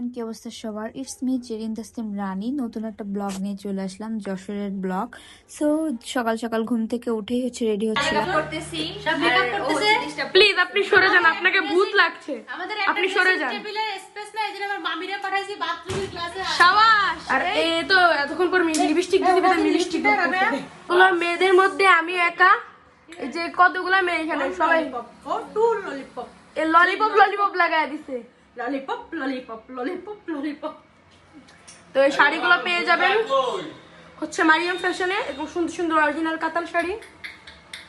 Friend কি অবস্থা সবার? ইটস মি জেরিন তাসলিম রানী নতুন একটা ব্লগ নিয়ে চলে আসলাম যশোরের ব্লগ। সো সকাল সকাল ঘুম থেকে উঠেই হচ্ছে রেডি হচ্ছিলাম। সব মেকআপ করতেছে? প্লিজ আপনি সরে যান আপনাকে ভূত লাগছে। আপনি সরে যান। টেবিলের স্পেস নাই এজন্য আমার মামিরে পাঠাইছি বাথরুমের ক্লাসে সাবাস! আর এ তো এতক্ষণ পর লিপস্টিক দিতে লিপস্টিক মেয়েদের মধ্যে আমি একা। এই যে কতগুলা মেয়ে এখানে? সবাই ও টু ললিপপ এই ললিপপ ললিপপ লাগায় দিছে। ললিপপ ললিপপ ললিপপ ললিপপ তো এই শাড়িগুলো পেয়ে যাবেন। হচ্ছে মারিয়াম ফ্যাশনে এবং সুন্দর সুন্দর অরিজিনাল কাতান শাড়ি।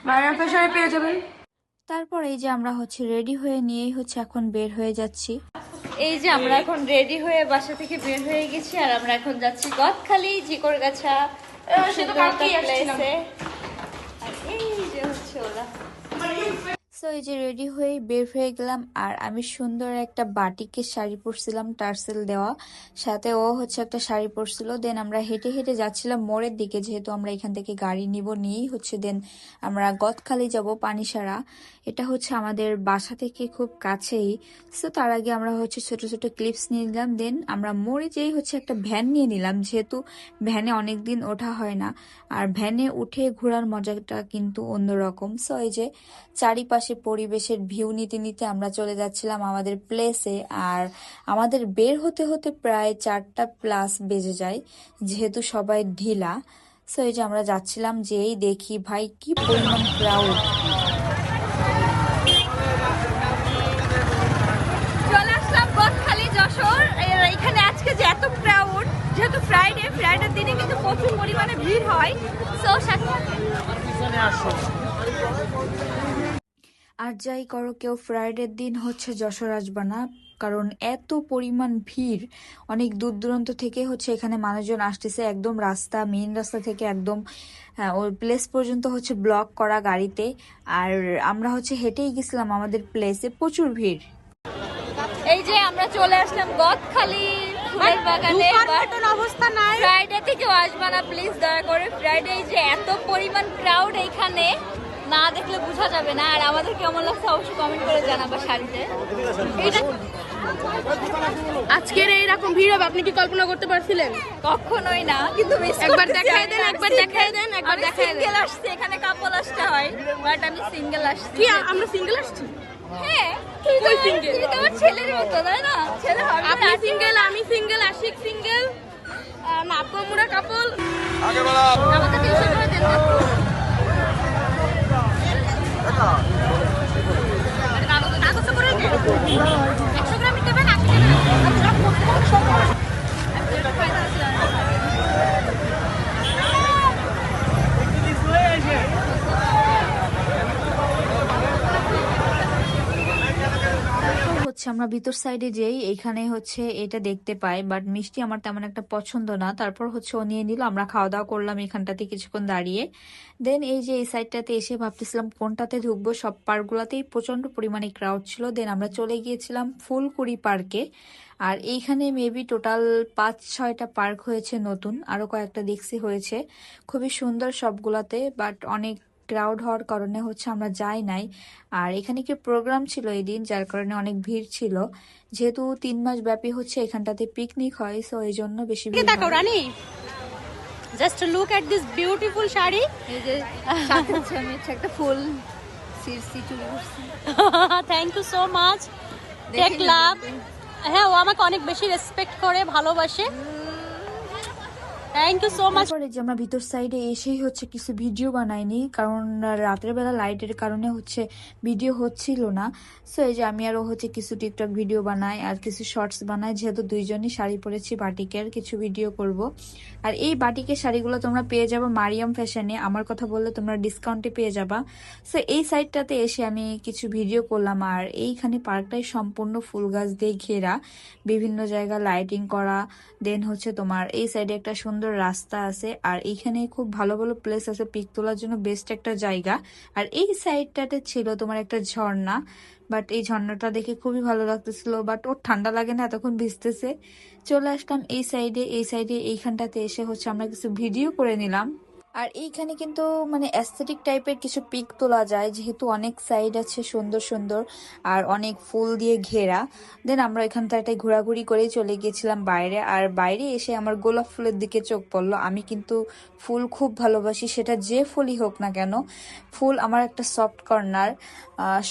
মারিয়াম ফ্যাশনে পেয়ে যাবেন। তারপর এই যে আমরা হচ্ছে রেডি হয়ে নিয়েই হচ্ছে এখন বের হয়ে যাচ্ছি। এই যে আমরা এখন রেডি হয়ে বাসা থেকে বের হয়ে গেছি আর আমরা এখন যাচ্ছি গদখালি জিকরগাছা খুব সে তো কালকেই আসছিলাম। place এ। আর এই যে হচ্ছে ওরা। সো এই যে রেডি হয়ে বের হয়ে গেলাম, আর আমি সুন্দর একটা বাটিকের শাড়ি পরছিলাম টার্সেল দেওয়া। সাথে ও হচ্ছে একটা শাড়ি পরছিল দেন আমরা হেঁটে হেঁটে যাচ্ছিলাম মোড়ের দিকে, যেহেতু আমরা এখান থেকে গাড়ি নিব, নিয়েই হচ্ছে দেন আমরা গদখালি যাব পানিসারা। এটা হচ্ছে আমাদের বাসা থেকে খুব কাছেই। সো তার আগে আমরা হচ্ছে ছোট ছোট ক্লিপস নিয়ে নিলাম দেন আমরা মোড়ে যেই হচ্ছে একটা ভ্যান নিয়ে নিলাম, যেহেতু ভ্যানে অনেক দিন ওঠা হয় না। আর ভ্যানে উঠে ঘোরার মজাটা কিন্তু অন্যরকম। সো এই যে চারিপাশে পরিবেশের ভিউ নিতে নিতে আমরা চলে যাচ্ছিলাম আমাদের প্লেসে আর আমাদের বের হতে হতে প্রায় চারটা প্লাস বেজে যায় যেহেতু সবাই ঢিলা। সো এই যে আমরা যাচ্ছিলাম যেই দেখি ভাই কি পরিমাণ ক্রাউড চলে আসলাম গদখালি যশোর। এর এখানে আজকে যে এত ক্রাউড যেহেতু ফ্রাইডে ফ্রাইডের দিনে কিন্তু প্রচুর পরিমাণে ভিড় হয়। সো আর যাই করো কেউ ফ্রাইডের দিন হচ্ছে যশোর আসবা না কারণ এত পরিমাণ ভিড় অনেক দূর দূরান্ত থেকে হচ্ছে এখানে মানুষজন আসতেছে একদম রাস্তা মেইন রাস্তা থেকে একদম ওই প্লেস পর্যন্ত হচ্ছে ব্লক করা গাড়িতে আর আমরা হচ্ছে হেঁটেই গেছিলাম আমাদের প্লেসে প্রচুর ভিড়। এই যে আমরা চলে আসলাম গদখালি ফুলের বাগানে মতন অবস্থা নাই। ফ্রাইডে থেকেও আসবা না প্লিজ দয়া করে ফ্রাইডে এই যে এত পরিমাণ ক্রাউড এইখানে না দেখলে বোঝা যাবে না আর আমাদের কেমন লাগছে অবশ্যই কমেন্ট করে জানাবা শাড়িতে। আজকের এইরকম ভিড় হবে আপনি কি কল্পনা করতে পারছিলেন? কখনোই না কিন্তু একবার দেখাই দেন, একবার দেখাই দেন, একবার দেখাই দেন। আসছে এখানে কাপল আসতে হয় বাট আমি সিঙ্গেল আসছি। কি আমরা সিঙ্গেল আসছি? হ্যাঁ তুই তো কই আমার- তুই তো আমার ছেলের মতো তাই না? ছেলে হবে আপনি সিঙ্গেল আমি সিঙ্গেল আশিক সিঙ্গেল নাপমুরা কাপল আমাকে টিউশন করে দেন না। কাগজে করে দেন। একশো গ্রাম নিতে হবে না, আশি গ্রাম? তারপর হচ্ছে আমরা ভিতর সাইডে যেই এইখানে হচ্ছে এটা দেখতে পাই বাট মিষ্টি আমার তেমন একটা পছন্দ না। তারপর হচ্ছে ও নিয়ে নিল, আমরা খাওয়া দাওয়া করলাম এখানটাতে কিছুক্ষণ দাঁড়িয়ে। দেন এই যে এই সাইডটাতে এসে ভাবতেছিলাম কোনটাতে ঢুকবো, সব পার্কগুলোতেই প্রচণ্ড পরিমাণে ক্রাউড ছিল। দেন আমরা চলে গিয়েছিলাম ফুলকুড়ি পার্কে, আর এইখানে মেবি টোটাল পাঁচ, ছয়টা পার্ক হয়েছে নতুন আরও কয়েকটা দেখছি হয়েছে। খুবই সুন্দর সবগুলাতে বাট অনেক ক্রাউড হওয়ার কারণে হচ্ছে আমরা যাই নাই। আর এখানে কি প্রোগ্রাম ছিল এই দিন? যার কারণে অনেক ভিড় ছিল। যেহেতু তিন মাস ব্যাপী হচ্ছে এখানটাতে পিকনিক হয় সো এই জন্য বেশি ভিড় দেখো রানী। Just look at this beautiful sari. এই যে সাথে হচ্ছে আমি একটা ফুল সিরসি চুরি করছি। Thank you so much take love হ্যাঁ ও আমাকে অনেক বেশি রেসপেক্ট করে ভালোবাসে। থ্যাংক আমরা ভিতর সাইডে এসেই হচ্ছে কিছু ভিডিও বানাইনি, কারণ রাতের বেলা লাইটের কারণে হচ্ছে ভিডিও হচ্ছিল না। সো এই যে আমি আরও হচ্ছে কিছু টিকটক ভিডিও বানাই আর কিছু শর্টস বানাই, যেহেতু দুইজনই শাড়ি পরেছি, বাটিকের কিছু ভিডিও করব। আর এই বাটিকের শাড়িগুলো তোমরা পেয়ে যাবে মারিয়াম ফ্যাশনে, আমার কথা বললে তোমরা ডিসকাউন্টে পেয়ে যাবা। সো এই সাইডটাতে এসে আমি কিছু ভিডিও করলাম আর এইখানে পার্কটাই সম্পূর্ণ ফুল গাছ দিয়ে ঘেরা। বিভিন্ন জায়গা লাইটিং করা দেন হচ্ছে তোমার এই সাইডে একটা সুন্দর রাস্তা আছে, আর এইখানে খুব ভালো ভালো প্লেস আছে, পিক তোলার জন্য বেস্ট একটা জায়গা। আর এই সাইডটাতে ছিল তোমার একটা ঝর্ণা বাট এই ঝর্ণাটা দেখে খুবই ভালো লাগতেছিল বাট ওর ঠান্ডা লাগে না, এতক্ষণ ভিজতেছে। চলে আসলাম এই সাইডে এই সাইডে এইখানটাতে এসে হচ্ছে আমরা কিছু ভিডিও করে নিলাম। আর এইখানে কিন্তু মানে অ্যাস্থেটিক টাইপের কিছু পিক তোলা যায়, যেহেতু অনেক সাইড আছে সুন্দর সুন্দর আর অনেক ফুল দিয়ে ঘেরা। দেন আমরা এখানটায় ঘোরাঘুরি করেই চলে গিয়েছিলাম বাইরে আর বাইরে এসে আমার গোলাপ ফুলের দিকে চোখ পড়ল। আমি কিন্তু ফুল খুব ভালোবাসি, সেটা যে ফুলই হোক না কেন। ফুল আমার একটা সফট কর্নার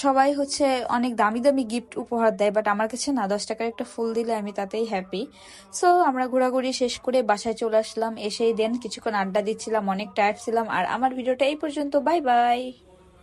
সবাই হচ্ছে অনেক দামি দামি গিফট উপহার দেয় বাট আমার কাছে না, দশ টাকার একটা ফুল দিলে আমি তাতেই হ্যাপি সো আমরা ঘোরাঘুরি শেষ করে বাসায় চলে আসলাম, এসেই দেন কিছুক্ষণ আড্ডা দিচ্ছিলাম, অনেক টায়ার্ড ছিলাম আর আমার ভিডিওটা এই পর্যন্ত বাই বাই